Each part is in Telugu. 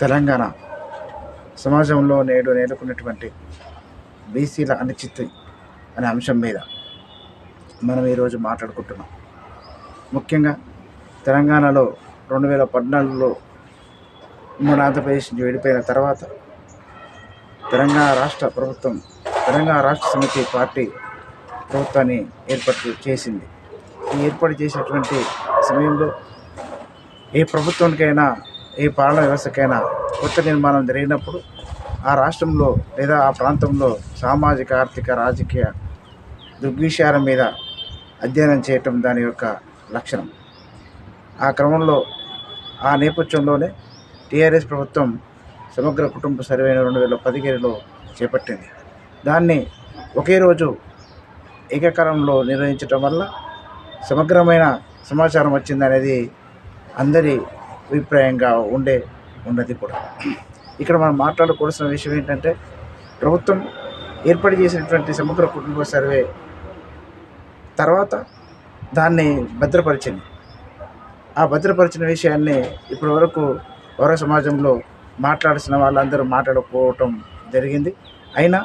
తెలంగాణ సమాజంలో నేడు నేర్కొన్నటువంటి బీసీల అనిశ్చితి అనే అంశం మీద మనం ఈరోజు మాట్లాడుకుంటున్నాం. ముఖ్యంగా తెలంగాణలో రెండు వేల పద్నాలుగులో ఉమ్మడి ఆంధ్రప్రదేశ్ నుంచి విడిపోయిన తర్వాత తెలంగాణ రాష్ట్ర ప్రభుత్వం తెలంగాణ రాష్ట్ర సమితి పార్టీ ప్రభుత్వాన్ని ఏర్పాటు చేసింది. ఏర్పాటు చేసినటువంటి సమయంలో ఏ ప్రభుత్వానికైనా ఏ పాలన వ్యవస్థకైనా కొత్త నిర్మాణం జరిగినప్పుడు ఆ రాష్ట్రంలో లేదా ఆ ప్రాంతంలో సామాజిక ఆర్థిక రాజకీయ దృగ్విషయాల మీద అధ్యయనం చేయటం దాని యొక్క లక్షణం. ఆ క్రమంలో ఆ నేపథ్యంలోనే టీఆర్ఎస్ ప్రభుత్వం సమగ్ర కుటుంబ సర్వేను రెండు వేల పదిహేనులో చేపట్టింది. దాన్ని ఒకే రోజు ఏకకాలంలో నిర్వహించటం వల్ల సమగ్రమైన సమాచారం వచ్చిందనేది అందరి అభిప్రాయంగా ఉండే ఉన్నది కూడా. ఇక్కడ మనం మాట్లాడుకోవాల్సిన విషయం ఏంటంటే ప్రభుత్వం ఏర్పాటు చేసినటువంటి సమగ్ర కుటుంబ సర్వే తర్వాత దాన్ని భద్రపరిచింది. ఆ భద్రపరిచిన విషయాన్ని ఇప్పటి వరకు పౌర సమాజంలో మాట్లాడాల్సిన వాళ్ళందరూ మాట్లాడుకోవటం జరిగింది. అయినా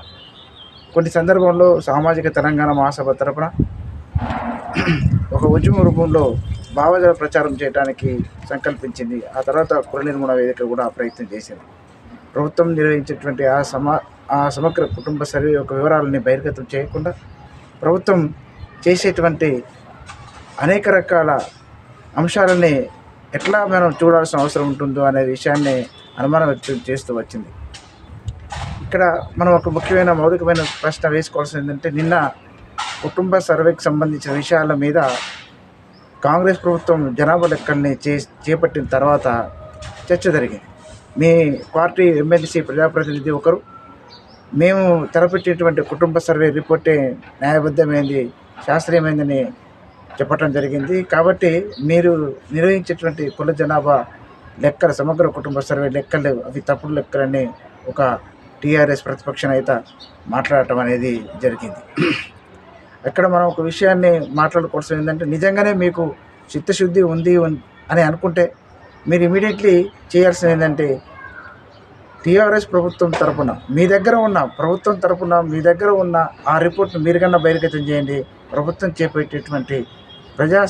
కొన్ని సందర్భంలో సామాజిక తెలంగాణ మహాసభ తరపున ఒక ఉద్యమ రూపంలో భావజాల ప్రచారం చేయడానికి సంకల్పించింది. ఆ తర్వాత కుల నిర్మూలన వేదిక కూడా ప్రయత్నం చేసింది ప్రభుత్వం నిర్వహించేటువంటి ఆ సమా ఆ సమగ్ర కుటుంబ సర్వే యొక్క వివరాలని బహిర్గతం చేయకుండా ప్రభుత్వం చేసేటువంటి అనేక రకాల అంశాలని ఎట్లా మనం చూడాల్సిన అవసరం ఉంటుందో అనే విషయాన్ని అనుమానం వ్యక్తం చేస్తూ వచ్చింది. ఇక్కడ మనం ఒక ముఖ్యమైన మౌలికమైన ప్రశ్న వేసుకోవాల్సింది ఏంటంటే నిన్న కుటుంబ సర్వేకి సంబంధించిన విషయాల మీద కాంగ్రెస్ ప్రభుత్వం జనాభా లెక్కల్ని చే చేపట్టిన తర్వాత చర్చ జరిగింది. మీ పార్టీ ఎమ్మెల్సీ ప్రజాప్రతినిధి ఒకరు. మేము తెరపెట్టేటువంటి కుటుంబ సర్వే రిపోర్టే న్యాయబద్ధమైంది శాస్త్రీయమైందని చెప్పటం జరిగింది. కాబట్టి మీరు నిర్వహించేటువంటి కుల జనాభా లెక్కల సమగ్ర కుటుంబ సర్వే లెక్కలు అవి తప్పుడు లెక్కలని ఒక టీఆర్ఎస్ ప్రతిపక్ష నేత మాట్లాడటం అనేది జరిగింది. ఇక్కడ మనం ఒక విషయాన్ని మాట్లాడుకోవాల్సిన ఏంటంటే నిజంగానే మీకు చిత్తశుద్ధి ఉంది అని అనుకుంటే మీరు ఇమీడియట్లీ చేయాల్సింది ఏంటంటే టీఆర్ఎస్ ప్రభుత్వం తరపున మీ దగ్గర ఉన్న ప్రభుత్వం తరపున మీ దగ్గర ఉన్న ఆ రిపోర్ట్ను మీరు కన్నా బహిర్గతం చేయండి. ప్రభుత్వం చేపట్టేటువంటి ప్రజా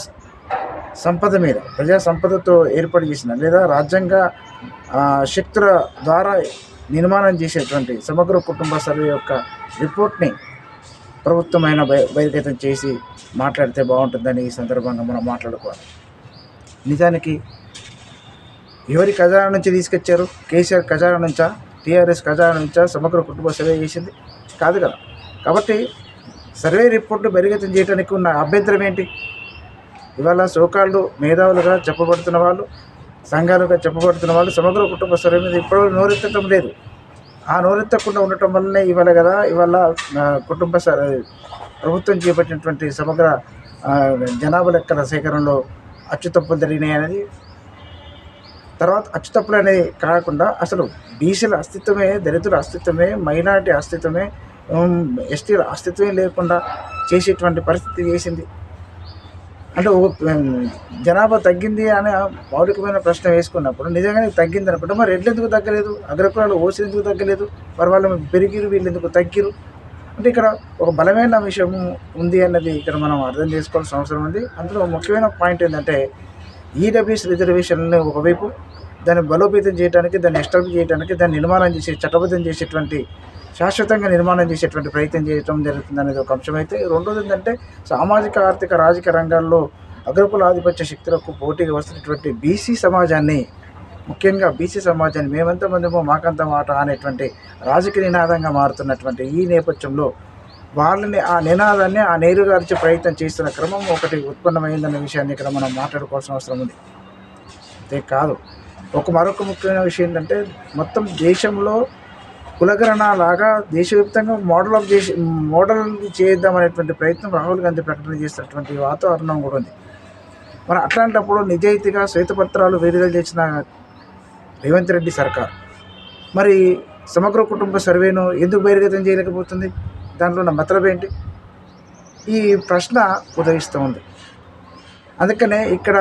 సంపద మీద ప్రజా సంపదతో ఏర్పాటు చేసిన లేదా రాజ్యాంగ శక్తుల ద్వారా నిర్మాణం చేసేటువంటి సమగ్ర కుటుంబ సర్వే యొక్క రిపోర్ట్ని ప్రభుత్వమైన బహి బహిర్గతం చేసి మాట్లాడితే బాగుంటుందని ఈ సందర్భంగా మనం మాట్లాడుకోవాలి. నిజానికి ఎవరి ఖజానా నుంచి తీసుకొచ్చారు? కేసీఆర్ ఖజానా నుంచా? టీఆర్ఎస్ ఖజానా నుంచా? సమగ్ర కుటుంబ సర్వే చేసింది? కాదు కదా. కాబట్టి సర్వే రిపోర్టు బహిర్గతం చేయడానికి ఉన్న అభ్యంతరం ఏంటి? ఇవాళ సోకాళ్ళు మేధావులుగా చెప్పబడుతున్న వాళ్ళు సంఘాలుగా చెప్పబడుతున్న వాళ్ళు సమగ్ర కుటుంబ సర్వే మీద ఇప్పటివరకు నోరెత్తడం లేదు. ఆ నోరెత్తకుండా ఉండటం వల్లనే ఇవాళ కదా ఇవాళ కుటుంబ ప్రభుత్వం చేపట్టినటువంటి సమగ్ర జనాభా లెక్కల సేకరణలో అచ్చుతప్పులు జరిగినాయి అనేది. తర్వాత అచ్చుతప్పులు అనేది కాకుండా అసలు బీసీల అస్తిత్వమే దళితుల అస్తిత్వమే మైనారిటీ అస్తిత్వమే ఎస్టీల అస్తిత్వమే లేకుండా చేసేటువంటి పరిస్థితి చేసింది. అంటే ఓ- జనాభా తగ్గింది అనే మౌలికమైన ప్రశ్న వేసుకున్నప్పుడు నిజంగానే తగ్గింది అనుకుంటే మరి ఎడ్లు ఎందుకు తగ్గలేదు? అగ్రకులాలు ఓసి ఎందుకు తగ్గలేదు? మరి వాళ్ళు పెరిగిరు వీళ్ళు ఎందుకు తగ్గిరు అంటే ఇక్కడ ఒక బలమైన విషయం ఉంది అన్నది ఇక్కడ మనం అర్థం చేసుకోవాల్సిన అవసరం ఉంది. అందులో ముఖ్యమైన పాయింట్ ఏంటంటే ఈడబ్ల్యూస్ రిజర్వేషన్ని ఒకవైపు దాన్ని బలోపేతం చేయడానికి దాన్ని ఎస్టాబ్లిష్ చేయడానికి దాన్ని నిర్మాణం చేసే చట్టబద్ధం చేసేటువంటి శాశ్వతంగా నిర్మాణం చేసేటువంటి ప్రయత్నం చేయడం జరుగుతుంది అనేది ఒక అంశం. అయితే రెండోది ఏంటంటే సామాజిక ఆర్థిక రాజకీయ రంగాల్లో అగ్రకుల ఆధిపత్య శక్తులకు పోటీగా వస్తున్నటువంటి బీసీ సమాజాన్ని ముఖ్యంగా బీసీ సమాజాన్ని మేమెంత మందిమో మాకంత మాట అనేటువంటి రాజకీయ నినాదంగా మారుతున్నటువంటి ఈ నేపథ్యంలో వాళ్ళని ఆ నినాదాన్ని ఆ నేరుగారిచే ప్రయత్నం చేస్తున్న క్రమం ఒకటి ఉత్పన్నమైందన్న విషయాన్ని ఇక్కడ మనం మాట్లాడుకోవాల్సిన అవసరం ఉంది. అంతే కాదు ఒక మరొక ముఖ్యమైన విషయం ఏంటంటే మొత్తం దేశంలో కులగణన లాగా దేశవ్యాప్తంగా మోడల్ ఆఫ్ చేసి మోడల్ చేద్దామనేటువంటి ప్రయత్నం రాహుల్ గాంధీ ప్రకటన చేసినటువంటి వాతావరణం కూడా ఉంది. మరి అట్లాంటప్పుడు నిజాయితీగా శ్వేతపత్రాలు విడుదల చేసిన రేవంత్ రెడ్డి సర్కార్. మరి సమగ్ర కుటుంబ సర్వేను ఎందుకు బహిర్గతం చేయలేకపోతుంది? దాంట్లో ఉన్న మతలబ్ ఏంటి? ఈ ప్రశ్న ఉదయిస్తూ ఉంది. అందుకనే ఇక్కడ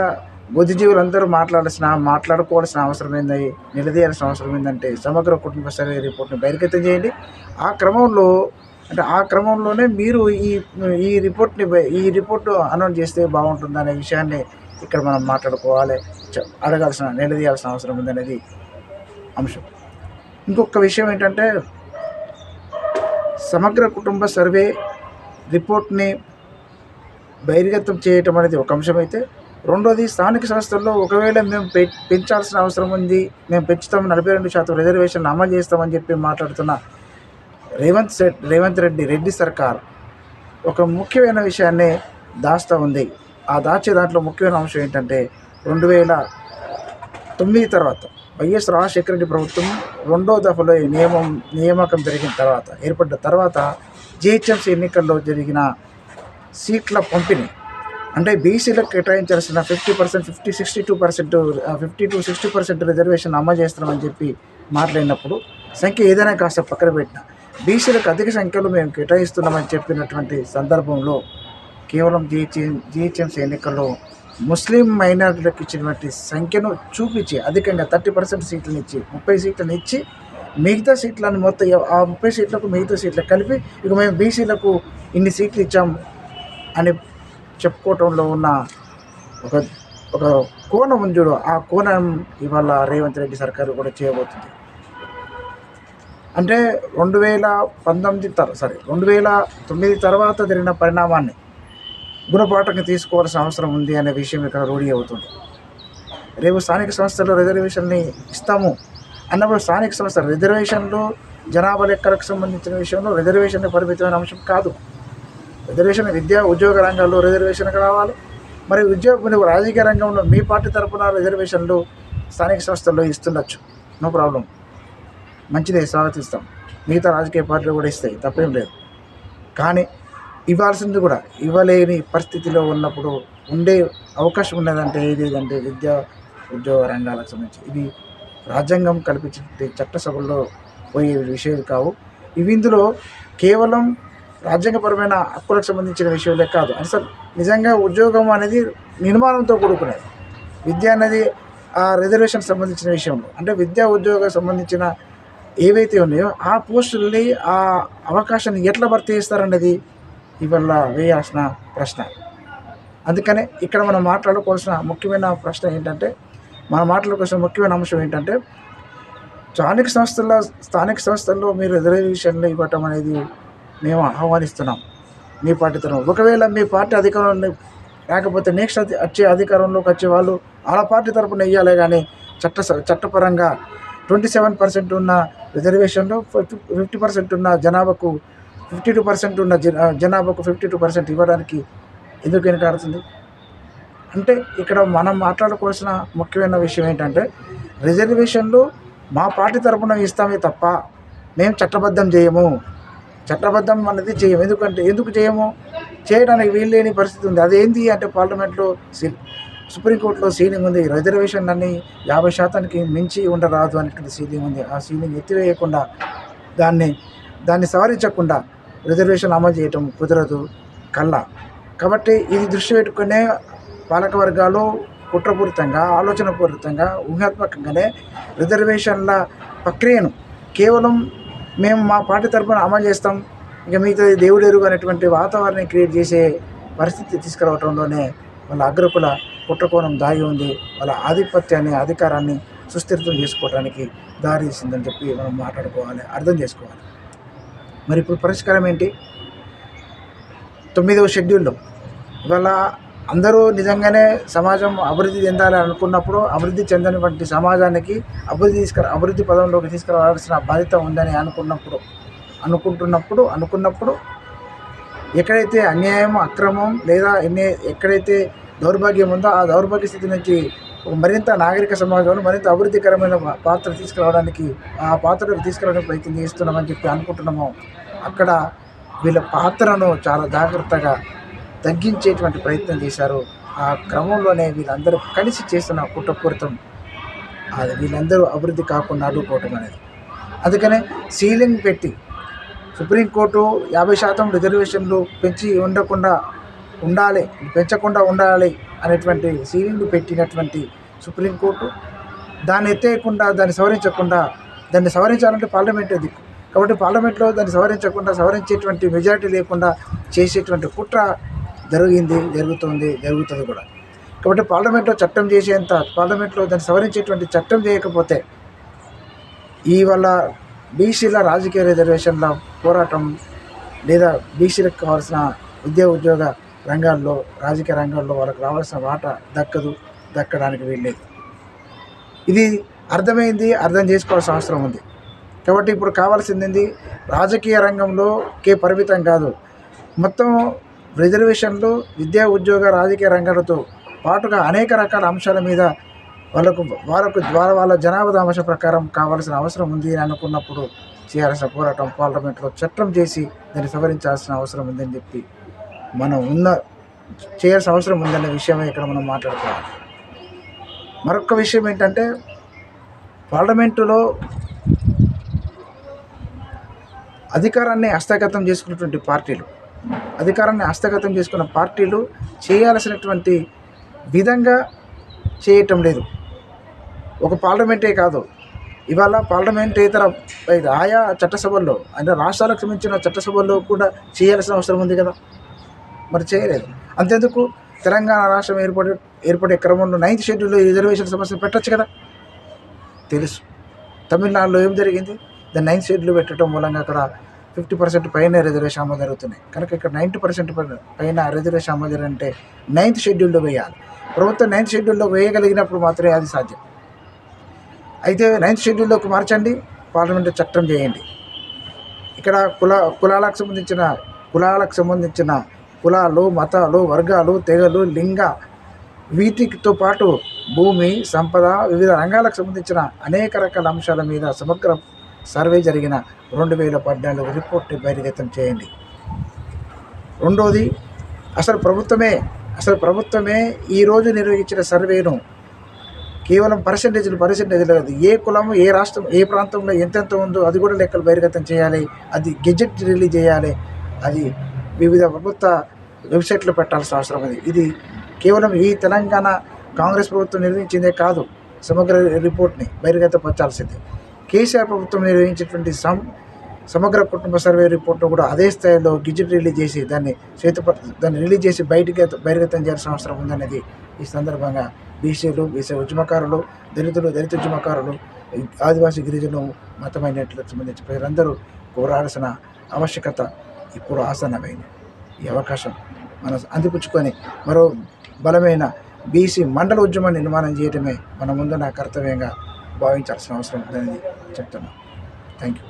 బుద్ధిజీవులందరూ మాట్లాడాల్సిన మాట్లాడుకోవాల్సిన అవసరం ఏంది? నిలదీయాల్సిన అవసరం ఏంటంటే సమగ్ర కుటుంబ సర్వే రిపోర్ట్ని బహిర్గతం చేయండి. ఆ క్రమంలో అంటే ఆ క్రమంలోనే మీరు ఈ ఈ రిపోర్ట్ని ఈ రిపోర్ట్ అనౌన్స్ చేస్తే బాగుంటుంది అనే విషయాన్ని ఇక్కడ మనం మాట్లాడుకోవాలి. చ- అడగాల్సిన నిలదీయాల్సిన అవసరం ఉందనేది అంశం. ఇంకొక విషయం ఏంటంటే సమగ్ర కుటుంబ సర్వే రిపోర్ట్ని బహిర్గతం చేయటం అనేది ఒక అంశం అయితే రెండోది స్థానిక సంస్థల్లో ఒకవేళ మేము పె పెంచాల్సిన అవసరం ఉంది మేము పెంచుతాం నలభై రెండు శాతం రిజర్వేషన్ అమలు చేస్తామని చెప్పి మాట్లాడుతున్న రేవంత్ రేవంత్ రెడ్డి రెడ్డి సర్కార్ ఒక ముఖ్యమైన విషయాన్ని దాస్తూ ఉంది. ఆ దాచే దాంట్లో ముఖ్యమైన అంశం ఏంటంటే రెండు వేల తొమ్మిది తర్వాత వైఎస్ రాజశేఖర రెడ్డి ప్రభుత్వం రెండో దఫలో నియమం నియామకం పెరిగిన తర్వాత ఏర్పడ్డ తర్వాత జిహెచ్ఎంసీ ఎన్నికల్లో జరిగిన సీట్ల పంపిణీ అంటే బీసీలకు కేటాయించాల్సిన fifty percent fifty sixty two percent fifty to sixty percent reservation అమలు చేస్తున్నామని చెప్పి మాట్లాడినప్పుడు సంఖ్య ఏదైనా కాస్త పక్కన పెట్టిన బీసీలకు అధిక సంఖ్యలో మేము కేటాయిస్తున్నామని చెప్పినటువంటి సందర్భంలో కేవలం జిహెచ్ఎం జిహెచ్ఎంసీ ఎన్నికల్లో ముస్లిం మైనారిటీలకు ఇచ్చినటువంటి సంఖ్యను చూపించి అధికంగా థర్టీ పర్సెంట్ సీట్లను ఇచ్చి ముప్పై సీట్లను ఇచ్చి మిగతా సీట్లను మొత్తం ఆ ముప్పై సీట్లకు మిగతా సీట్లకు కలిపి ఇక మేము బీసీలకు ఇన్ని సీట్లు ఇచ్చాం అని చెప్పుకోవటంలో ఉన్న ఒక ఒక కోణం ఉంది చూడు. ఆ కోణం ఇవాళ రేవంత్ రెడ్డి సర్కారు కూడా చేయబోతుంది. అంటే రెండు వేల పంతొమ్మిది తర్ సారీ రెండు వేల తొమ్మిది తర్వాత జరిగిన పరిణామాన్ని గుణపాఠంగా తీసుకోవాల్సిన అవసరం ఉంది అనే విషయం ఇక్కడ రూఢీ అవుతుంది. రేపు స్థానిక సంస్థల్లో రిజర్వేషన్ని ఇస్తాము అన్నప్పుడు స్థానిక సంస్థ రిజర్వేషన్లు జనాభా లెక్కలకు సంబంధించిన విషయంలో రిజర్వేషన్ పరిమితమైన అంశం కాదు. రిజర్వేషన్ విద్యా ఉద్యోగ రంగాల్లో రిజర్వేషన్ రావాలి మరి ఉద్యోగ రాజకీయ రంగంలో మీ పార్టీ తరపున రిజర్వేషన్లు స్థానిక సంస్థల్లో ఇస్తుండొచ్చు. No problem. మంచిదే స్వాగతిస్తాం. మిగతా రాజకీయ పార్టీలు కూడా ఇస్తాయి తప్పేం లేదు. కానీ ఇవ్వాల్సింది కూడా ఇవ్వలేని పరిస్థితిలో ఉన్నప్పుడు ఉండే అవకాశం ఉన్నదంటే ఏది అంటే విద్యా ఉద్యోగ రంగాలకు సంబంధించి. ఇది రాజ్యాంగం కల్పించే చట్టసభల్లో పోయే విషయాలు కావు. ఇవి ఇందులో కేవలం రాజ్యాంగపరమైన హక్కులకు సంబంధించిన విషయంలో కాదు. అసలు నిజంగా ఉద్యోగం అనేది నిర్మాణంతో కూడుకునేది విద్య అనేది ఆ రిజర్వేషన్ సంబంధించిన విషయంలో. అంటే విద్యా ఉద్యోగం సంబంధించిన ఏవైతే ఉన్నాయో ఆ పోస్టుల్ని ఆ అవకాశాన్ని ఎట్లా భర్తీ చేస్తారనేది ఇవాళ వేయాల్సిన ప్రశ్న. అందుకనే ఇక్కడ మనం మాట్లాడుకోవాల్సిన ముఖ్యమైన ప్రశ్న ఏంటంటే మనం మాట్లాడుకోవాల్సిన ముఖ్యమైన అంశం ఏంటంటే స్థానిక సంస్థల్లో స్థానిక సంస్థల్లో మీరు రిజర్వేషన్లు ఇవ్వటం అనేది మేము ఆహ్వానిస్తున్నాం. మీ పార్టీ తరఫున. ఒకవేళ మీ పార్టీ అధికారంలో లేకపోతే నెక్స్ట్ వచ్చే అధికారంలోకి వచ్చే వాళ్ళు వాళ్ళ పార్టీ తరఫున ఇవ్వాలి కానీ చట్ట చట్టపరంగా ట్వంటీ సెవెన్ పర్సెంట్ ఉన్న రిజర్వేషన్లో ఫిఫ్టీ పర్సెంట్ ఉన్న జనాభాకు ఫిఫ్టీ టూ పర్సెంట్ ఉన్న జనాభాకు ఫిఫ్టీ టూ పర్సెంట్ ఇవ్వడానికి ఎందుకు వెనుకాడుతుంది? అంటే ఇక్కడ మనం మాట్లాడుకోవాల్సిన ముఖ్యమైన విషయం ఏంటంటే రిజర్వేషన్లు మా పార్టీ తరపున ఇస్తామే తప్ప మేము చట్టబద్ధం చేయము. చట్టబద్ధం అనేది చేయము ఎందుకంటే ఎందుకు చేయము? చేయడానికి వీలు లేని పరిస్థితి ఉంది. అదేంటి అంటే పార్లమెంట్లో సీ- సుప్రీంకోర్టులో సీలింగ్ ఉంది. రిజర్వేషన్ అన్ని యాభై శాతానికి మించి ఉండరాదు అనేటువంటి సీలింగ్ ఉంది. ఆ సీలింగ్ ఎత్తివేయకుండా దాన్ని దాన్ని సవరించకుండా రిజర్వేషన్ అమలు చేయటం కుదరదు కల్లా. కాబట్టి ఇది దృష్టి పెట్టుకునే పాలక వర్గాలు కుట్రపూరితంగా ఆలోచనపూరితంగా ఊహాత్మకంగానే రిజర్వేషన్ల ప్రక్రియను కేవలం మేము మా పార్టీ తరఫున అమలు చేస్తాం. ఇక మిగతా దేవుడు ఎరుగు అనేటువంటి వాతావరణం క్రియేట్ చేసే పరిస్థితి తీసుకురావడంలోనే వాళ్ళ అగ్రకుల కుట్రకోణం దాగి ఉంది. వాళ్ళ ఆధిపత్యాన్ని అధికారాన్ని సుస్థిరతం చేసుకోవడానికి దారి తీసిందని చెప్పి మనం మాట్లాడుకోవాలి అర్థం చేసుకోవాలి. మరి ఇప్పుడు పరిష్కారం ఏంటి? తొమ్మిదవ షెడ్యూల్లో ఇవాళ అందరూ నిజంగానే సమాజం అభివృద్ధి చెందాలి అనుకున్నప్పుడు అభివృద్ధి చెందనివంటి సమాజానికి అభివృద్ధి తీసుకురా అభివృద్ధి పదంలోకి తీసుకురావాల్సిన బాధ్యత ఉందని అనుకున్నప్పుడు అనుకుంటున్నప్పుడు అనుకున్నప్పుడు ఎక్కడైతే అన్యాయం అక్రమం లేదా ఎన్ని ఎక్కడైతే దౌర్భాగ్యం ఉందో ఆ దౌర్భాగ్య స్థితి నుంచి ఒక మరింత నాగరిక సమాజంలో మరింత అభివృద్ధికరమైన పాత్ర తీసుకురావడానికి ఆ పాత్రను తీసుకురావడానికి ప్రయత్నం చేస్తున్నామని చెప్పి అనుకుంటున్నాము. అక్కడ వీళ్ళ పాత్రను చాలా జాగ్రత్తగా తగ్గించేటువంటి ప్రయత్నం చేశారు. ఆ క్రమంలోనే వీళ్ళందరూ కలిసి చేస్తున్న కుట్రపూరితం అది వీళ్ళందరూ అభివృద్ధి కాకుండా అడ్డుకోవటం అనేది. అందుకనే సీలింగ్ పెట్టి సుప్రీంకోర్టు యాభై శాతం రిజర్వేషన్లు పెంచి ఉండకుండా ఉండాలి పెంచకుండా ఉండాలి అనేటువంటి సీలింగ్ పెట్టినటువంటి సుప్రీంకోర్టు దాన్ని ఎత్తేయకుండా దాన్ని సవరించకుండా దాన్ని సవరించాలంటే పార్లమెంటే దిక్కు. కాబట్టి పార్లమెంట్లో దాన్ని సవరించకుండా సవరించేటువంటి మెజారిటీ లేకుండా చేసేటువంటి కుట్ర జరిగింది జరుగుతుంది జరుగుతుంది కూడా. కాబట్టి పార్లమెంట్లో చట్టం చేసేంత పార్లమెంట్లో దాన్ని సవరించేటువంటి చట్టం చేయకపోతే ఈ వల్ల బీసీల రాజకీయ రిజర్వేషన్ల పోరాటం లేదా బీసీలకు కావాల్సిన ఉద్యోగ ఉద్యోగ రంగాల్లో రాజకీయ రంగాల్లో వాళ్ళకి రావాల్సిన వాట దక్కదు దక్కడానికి వీల్లేదు. ఇది అర్థమైంది అర్థం చేసుకోవాల్సిన అవసరం ఉంది. కాబట్టి ఇప్పుడు కావాల్సింది రాజకీయ రాజకీయ రంగంలోకే పరిమితం కాదు. మొత్తం రిజర్వేషన్లు విద్యా ఉద్యోగ రాజకీయ రంగాలతో పాటుగా అనేక రకాల అంశాల మీద వాళ్ళకు వాళ్ళకు వాళ్ళ వాళ్ళ జనాభా అంశం ప్రకారం కావాల్సిన అవసరం ఉంది అని అనుకున్నప్పుడు చేయాల్సిన పోరాటం పార్లమెంట్లో చట్టం చేసి దాన్ని సవరించాల్సిన అవసరం ఉందని చెప్పి మనం ఉన్న చేయాల్సిన అవసరం ఉందనే విషయమే ఇక్కడ మనం మాట్లాడుకోవాలి మరొక విషయం ఏంటంటే పార్లమెంటులో అధికారాన్ని హస్తగతం చేసుకున్నటువంటి పార్టీలు అధికారాన్ని హస్తగతం చేసుకున్న పార్టీలు చేయాల్సినటువంటి విధంగా చేయటం లేదు. ఒక పార్లమెంటే కాదు. ఇవాళ పార్లమెంటేతర ఆయా చట్టసభల్లో అంటే రాష్ట్రాలకు సంబంధించిన చట్టసభల్లో కూడా చేయాల్సిన అవసరం ఉంది కదా? మరి చేయలేదు. అంతెందుకు? తెలంగాణ రాష్ట్రం ఏర్పడే ఏర్పడే క్రమంలో నైన్త్ షెడ్యూల్లో రిజర్వేషన్ సమస్య పెట్టచ్చు కదా? తెలుసు. తమిళనాడులో ఏం జరిగింది? దాన్ని నైన్త్ షెడ్యూల్ పెట్టడం మూలంగా అక్కడ ఫిఫ్టీ పర్సెంట్ పైన రిజర్వేషన్ అమలు జరుగుతున్నాయి కనుక ఇక్కడ నైంటీ పర్సెంట్ పైన రిజర్వేషన్ అమలు జరగాలంటే నైన్త్ షెడ్యూల్లో వేయాలి. ప్రభుత్వం నైన్త్ షెడ్యూల్లో వేయగలిగినప్పుడు మాత్రమే అది సాధ్యం. అయితే నైన్త్ షెడ్యూల్లోకి మార్చండి పార్లమెంటు చట్టం చేయండి. ఇక్కడ కుల కులాలకు సంబంధించిన కులాలకు సంబంధించిన కులాలు మతాలు వర్గాలు తెగలు లింగ వీటితో పాటు భూమి సంపద వివిధ రంగాలకు సంబంధించిన అనేక రకాల అంశాల మీద సమగ్ర సర్వే జరిగిన రెండు వేల పద్నాలుగు రిపోర్ట్ బహిర్గతం చేయండి. రెండోది అసలు ప్రభుత్వమే అసలు ప్రభుత్వమే ఈరోజు నిర్వహించిన సర్వేను కేవలం పర్సంటేజ్లు పర్సంటేజ్లు కాదు ఏ కులం ఏ రాష్ట్రం ఏ ప్రాంతంలో ఎంతెంత ఉందో అది కూడా లెక్కలు బహిర్గతం చేయాలి అది గెజెట్ రిలీజ్ చేయాలి అది వివిధ ప్రభుత్వ వెబ్సైట్లో పెట్టాల్సిన అవసరం ఉంది ఇది కేవలం ఈ తెలంగాణ కాంగ్రెస్ ప్రభుత్వం నిర్వహించిందే కాదు సమగ్ర రిపోర్ట్ని బహిర్గతపరచాల్సిందే. కేసీఆర్ ప్రభుత్వం నిర్వహించినటువంటి సం సమగ్ర కుటుంబ సర్వే రిపోర్ట్ను కూడా అదే స్థాయిలో గిజిట్ రిలీజ్ చేసి దాన్ని శ్వేతప దాన్ని రిలీజ్ చేసి బయటికి బహిర్గతం చేయాల్సిన అవసరం ఉందనేది ఈ సందర్భంగా బీసీలు బీసీ ఉద్యమకారులు దళితులు దళిత ఉద్యమకారులు ఆదివాసీ గిరిజనులు మతమైనట్లకు సంబంధించి ప్రజలందరూ కోరాల్సిన ఆవశ్యకత ఇప్పుడు ఆసన్నమైంది. ఈ అవకాశం మనం అందిపుచ్చుకొని మరో బలమైన బీసీ మండల ఉద్యమం నిర్మాణం చేయడమే మన ముందున్న కర్తవ్యంగా భావించాల్సిన అవసరం ఉందని చెప్తున్నాం. Thank you